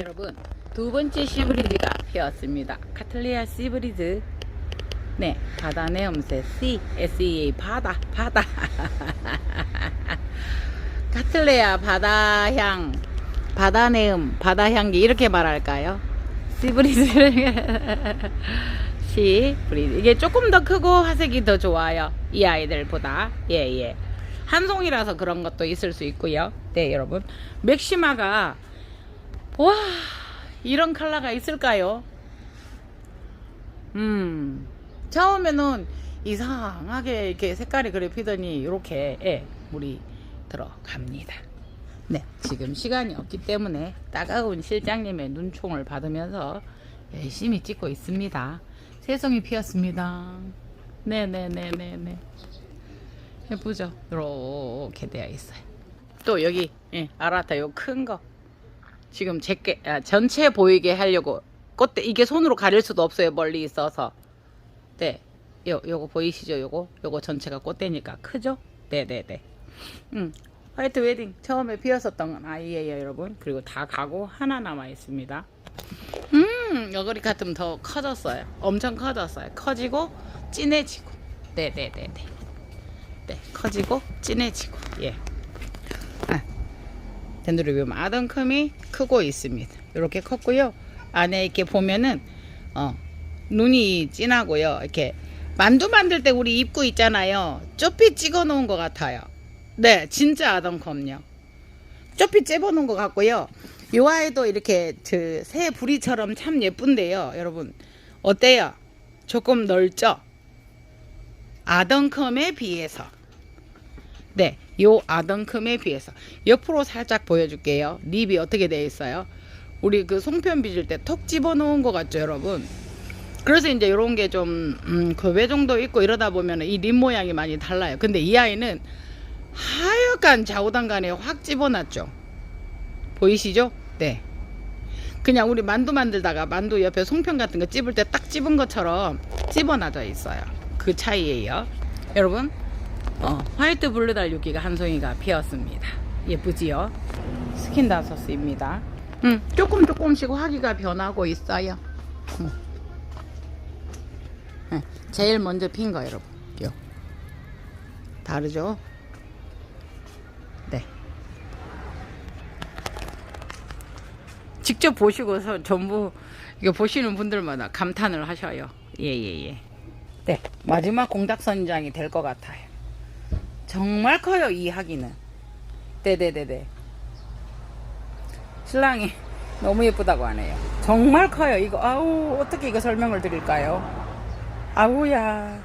여러분 두 번째 시브리즈가 피었습니다. 카틀리아 시브리즈 네 바다 네엄새 C SEA 바다 바다. 카틀레아 바다향 바다네음 바다향기 이렇게 말할까요? 시브리즈 시브리즈 이게 조금 더 크고 화색이 더 좋아요. 이 아이들보다. 예예. 한 송이라서 그런 것도 있을 수 있고요. 네 여러분. 맥시마가 와 이런 컬러가 있을까요? 음 처음에는 이상하게 이렇게 색깔이 그래 피더니 이렇게 예, 물이 들어갑니다. 네 지금 시간이 없기 때문에 따가운 실장님의 눈총을 받으면서 열심히 찍고 있습니다. 새송이 피었습니다. 네네네네네 예쁘죠? 이렇게 되어 있어요. 또 여기 예, 알았다 요큰 거. 지금 제게 아, 전체 보이게 하려고. 꽃대 이게 손으로 가릴 수도 없어요 멀리 있어서. 네. 요, 요거 보이시죠 요거? 요거 전체가 꽃대니까. 크죠? 네네네. 음. 화이트 웨딩. 처음에 피었었던 아이예요 여러분. 그리고 다 가고 하나 남아 있습니다. 음 여거리 같으면 더 커졌어요. 엄청 커졌어요. 커지고 진해지고. 네네네네. 네 커지고 진해지고. 예. 아, 덴드로비움 아던큼이 크고 있습니다. 이렇게 컸고요. 안에 이렇게 보면은 어, 눈이 진하고요. 이렇게 만두 만들 때 우리 입구 있잖아요. 쪼피 찍어 놓은 것 같아요. 네, 진짜 아던컴요. 쪼피 찝어 놓은 것 같고요. 요 아이도 이렇게 그 새 부리처럼 참 예쁜데요. 여러분 어때요? 조금 넓죠? 아던컴에 비해서 네, 요 아덩큼에 비해서 옆으로 살짝 보여줄게요. 립이 어떻게 되어 있어요? 우리 그 송편 빚을 때톡 집어넣은 것 같죠, 여러분? 그래서 이제 이런 게 좀, 음, 그외 정도 있고 이러다 보면 이 립 모양이 많이 달라요. 근데 이 아이는 하여간 좌우단간에 확 집어놨죠. 보이시죠? 네. 그냥 우리 만두 만들다가 만두 옆에 송편 같은 거 찝을 때 딱 찝은 것처럼 집어놔져 있어요. 그 차이예요. 여러분, 어, 화이트 블루 달육기가 한 송이가 피었습니다. 예쁘지요? 스킨 다소스입니다. 음, 조금 조금씩 화기가 변하고 있어요. 음. 음, 제일 먼저 핀 거 여러분. 요. 다르죠? 네. 직접 보시고서 전부 이거 보시는 분들마다 감탄을 하셔요. 예예예. 예, 예. 네 마지막 공작 선장이 될 것 같아요. 정말 커요 이 하기는. 네네네네. 신랑이 너무 예쁘다고 하네요. 정말 커요 이거. 아우 어떻게 이거 설명을 드릴까요? 아우야